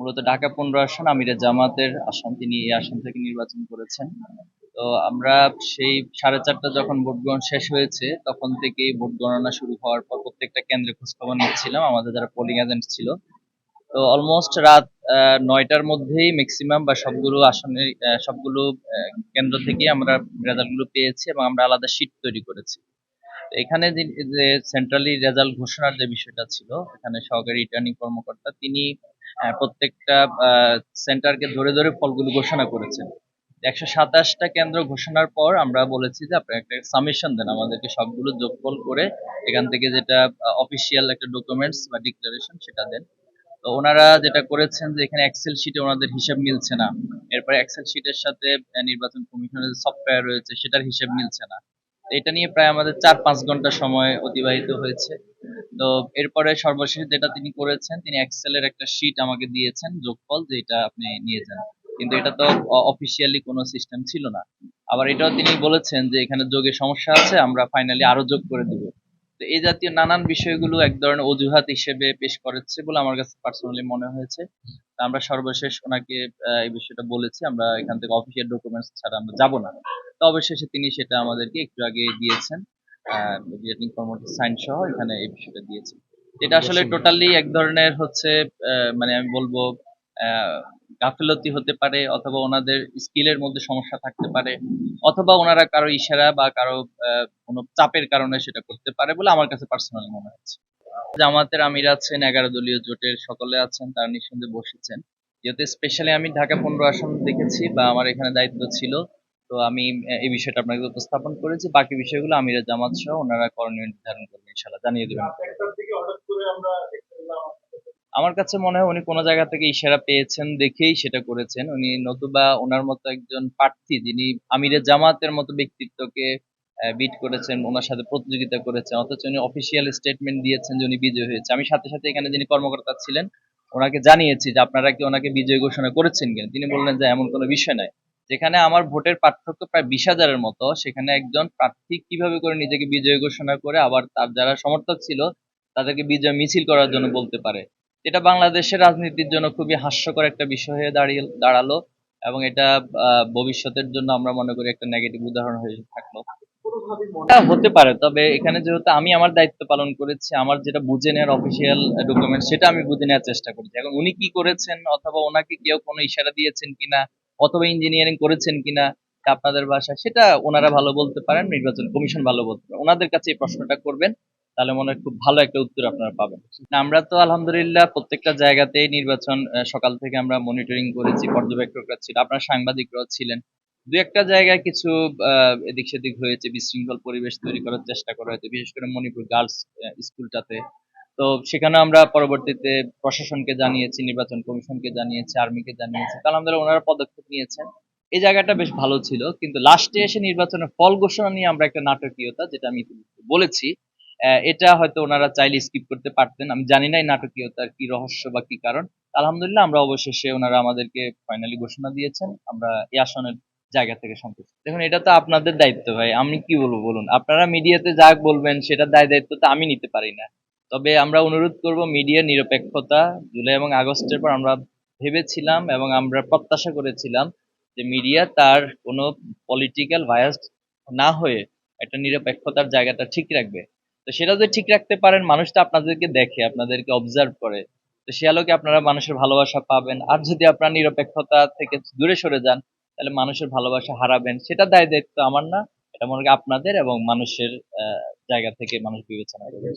মূলত ঢাকা পনেরো আসন আমিরের জামাতের আসন, তিনি এই আসন থেকে নির্বাচন করেছেন। তো আমরা সেই সাড়ে চারটা যখন ভোট গ্রহণ শেষ হয়েছে, তখন থেকেই ভোট গণনা শুরু হওয়ার পর প্রত্যেকটা কেন্দ্রে খোঁজখবর নিচ্ছিলাম, আমাদের যারা পোলিং এজেন্ট ছিল। তো অলমোস্ট রাত নয়টার মধ্যেই ম্যাক্সিমাম বা সবগুলো আসনে সবগুলো কেন্দ্র থেকেই আমরা রেজাল্টগুলো পেয়েছি এবং আমরা আলাদা শিট তৈরি করেছি। এখানে যে- সেন্ট্রালি রেজাল্ট ঘোষণার যে বিষয়টা ছিল, এখানে সহকারী রিটার্নিং কর্মকর্তা, তিনি প্রত্যেকটা সেন্টারকে ধরে ধরে ফলগুলো ঘোষণা করেছেন। একশো সাতাশটা কেন্দ্র ঘোষণার পর আমরা বলেছি যে আপনারা একটা সাবমিশন দেন, আমাদেরকে সবগুলো যোগফল করে এখান থেকে যেটা অফিসিয়াল একটা ডকুমেন্টস বা ডিক্লারেশন সেটা দেন। তো ওনারা যেটা করেছেন যে এখানে এক্সেল শিটে ওনাদের হিসাব মিলছে না। এরপরে এক্সেল শিটের সাথে নির্বাচন কমিশনের সফটওয়্যার রয়েছে সেটার হিসাব মিলছে না। এটা নিয়ে প্রায় আমাদের চার পাঁচ ঘণ্টা সময় অতিবাহিত হয়েছে। তো এরপরে সর্বশেষ যেটা তিনি করেছেন, তিনি এক্সেলের একটা শিট আমাকে দিয়েছেন, যোগফল যে এটা আপনি নিয়ে যান। কিন্তু এটা তো অফিসিয়ালি কোনো সিস্টেম ছিল না। আবার এটাও তিনি বলেছেন যে এখানে যোগে সমস্যা আছে, আমরা ফাইনালি আরও যোগ করে দিব। তো এই জাতীয় নানান বিষয়গুলো এক ধরনের অজুহাত হিসেবে পেশ করেছে বলে আমার কাছে পার্সোনালি মনে হয়েছে। তা আমরা সর্বশেষ ওনাকে এই বিষয়টা বলেছি, আমরা এখান থেকে অফিসিয়াল ডকুমেন্টস ছাড়া আমরা যাব না। তো অবশেষে তিনি সেটা আমাদেরকে একটু আগে দিয়েছেন। রিটার্নিং কর্মকর্তা সাইন সহ এখানে এই বিষয়টা দিয়েছেন এটা আসলে টোটালি এক ধরনের হচ্ছে মানে আমি বলব গাফিলতি হতে পারে অথবা ওনাদের স্কিলের মধ্যে সমস্যা থাকতে পারে অথবা ওনারা কারও ইশারা বা কারও কোনো চাপের কারণে সেটা করতে পারে বলে আমার কাছে পার্সোনালি মনে হচ্ছে। জামাতের আমির আছেন এগারো দলীয় জোটের সকলে আছেন তারা নিঃসন্দেহে বসেছেন। যেহেতু স্পেশালি আমি ঢাকা পনেরো আসন দেখেছি বা আমার এখানে দায়িত্ব ছিল তো আমি এই বিষয়টা আপনাকে উপস্থাপন করেছি। বাকি বিষয়গুলো আমিরা জামাত সহ ওনারা করণীয় নির্ধারণ করবেন ইনশাল্লাহ জানিয়ে দেবেন। আমার কাছে মনে হয় উনি কোনো জায়গা থেকে ইশারা পেয়েছেন দেখেই সেটা করেছেন। উনি নতুবা ওনার মতো একজন প্রার্থী যিনি আমিরের জামাতের মতো ব্যক্তিত্বকে বিট করেছেন, ওনার সাথে প্রতিযোগিতা করেছেন, অথচ উনি অফিসিয়াল স্টেটমেন্ট দিয়েছেন যে উনি বিজয় হয়েছে। আমি সাথে সাথে এখানে যিনি কর্মকর্তা ছিলেন, ওনাকে জানিয়েছি যে আপনারা কি ওনাকে বিজয় ঘোষণা করেছেন কিনা? তিনি বললেন যে এমন কোনো বিষয় নাই। যেখানে আমার ভোটের পার্থক্য প্রায় বিশ হাজারের মতো, সেখানে একজন প্রার্থী কীভাবে করে নিজেকে বিজয় ঘোষণা করে আবার তার যারা সমর্থক ছিল, তাদেরকে বিজয় মিছিল করার জন্য বলতে পারে। এটা বাংলাদেশের রাজনীতির জন্য খুবই হাস্যকর একটা বিষয় হয়ে দাঁড়িয়ে, দাঁড়াল এবং এটা ভবিষ্যতের জন্য আমরা মনে করি একটা নেগেটিভ উদাহরণ হয়ে থাকল। হতে পারে, তবে এখানে যেহেতু আমি আমার দায়িত্ব পালন করেছি, আমার যেটা বুঝে নেওয়ার অফিসিয়াল ডকুমেন্ট সেটা আমি বুঝে নেওয়ার চেষ্টা করেছি। এখন উনি কি করেছেন অথবা ওনাকে কেউ কোনো ইশারা দিয়েছেন কিনা অথবা ইঞ্জিনিয়ারিং করেছেন কিনা আপনাদের ভাষায়, সেটা ওনারা ভালো বলতে পারেন, নির্বাচন কমিশন ভালো বলতে পারেন। ওনাদের কাছে এই প্রশ্নটা করবেন, তাহলে মনে হয় খুব ভালো একটা উত্তর আপনারা পাবেন। আমরা তো আলহামদুলিল্লাহ প্রত্যেকটা জায়গাতেই নির্বাচন সকাল থেকে আমরা মনিটরিং করেছি, পর্যবেক্ষকরা ছিল, আপনার সাংবাদিকরাও ছিলেন। দু একটা জায়গায় কিছু এদিক সেদিক হয়েছে, বিশৃঙ্খল পরিবেশ তৈরি করার চেষ্টা করা হয়েছে, বিশেষ করে মণিপুর গার্লস স্কুলটাতে। তো সেখানে আমরা পরবর্তীতে প্রশাসনকে জানিয়েছি, নির্বাচন কমিশনকে জানিয়েছি, আর্মিকে জানিয়েছি। তো আলহামদুলিল্লাহ ওনারা পদক্ষেপ নিয়েছেন। এই জায়গাটা বেশ ভালো ছিল, কিন্তু লাস্টে এসে নির্বাচনের ফল ঘোষণা নিয়ে আমরা একটা নাটকীয়তা, যেটা আমি বলেছি এটা হয়তো ওনারা চাইলে স্কিপ করতে পারতেন। আমি জানি না এই নাটকীয়তার কি রহস্য বা কি কারণ। আলহামদুলিল্লাহ আমরা অবশেষে ওনারা আমাদেরকে ফাইনালি ঘোষণা দিয়েছেন। আমরা এই আসনের জায়গা থেকে সন্তুষ্ট। দেখুন, এটা তো আপনাদের দায়িত্ব ভাই, আমি কি বলব বলুন? আপনারা মিডিয়াতে যা বলবেন, সেটার দায় দায়িত্ব তো আমি নিতে পারি না। তবে আমরা অনুরোধ করব মিডিয়ার নিরপেক্ষতা। জুলাই এবং আগস্টের পর আমরা ভেবেছিলাম এবং আমরা প্রত্যাশা করেছিলাম যে মিডিয়া তার কোনো পলিটিক্যাল ভায়াস না হয়ে একটা নিরপেক্ষতার জায়গাটা ঠিক রাখবে। তো সেটা যদি ঠিক রাখতে পারেন, মানুষ তো আপনাদেরকে দেখে, আপনাদেরকে অবজার্ভ করে। তো সে আলোকে আপনারা মানুষের ভালোবাসা পাবেন। আর যদি আপনার নিরপেক্ষতা থেকে দূরে সরে যান, তাহলে মানুষের ভালোবাসা হারাবেন। সেটা দায় দায়িত্ব আমার না। এটা মনে আপনাদের এবং মানুষের জায়গা থেকে মানুষ বিবেচনা করবে